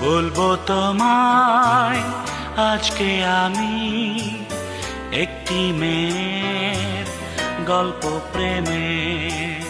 বলব তোমায় আজকে আমি একটি মেয়ের গল্প প্রেমের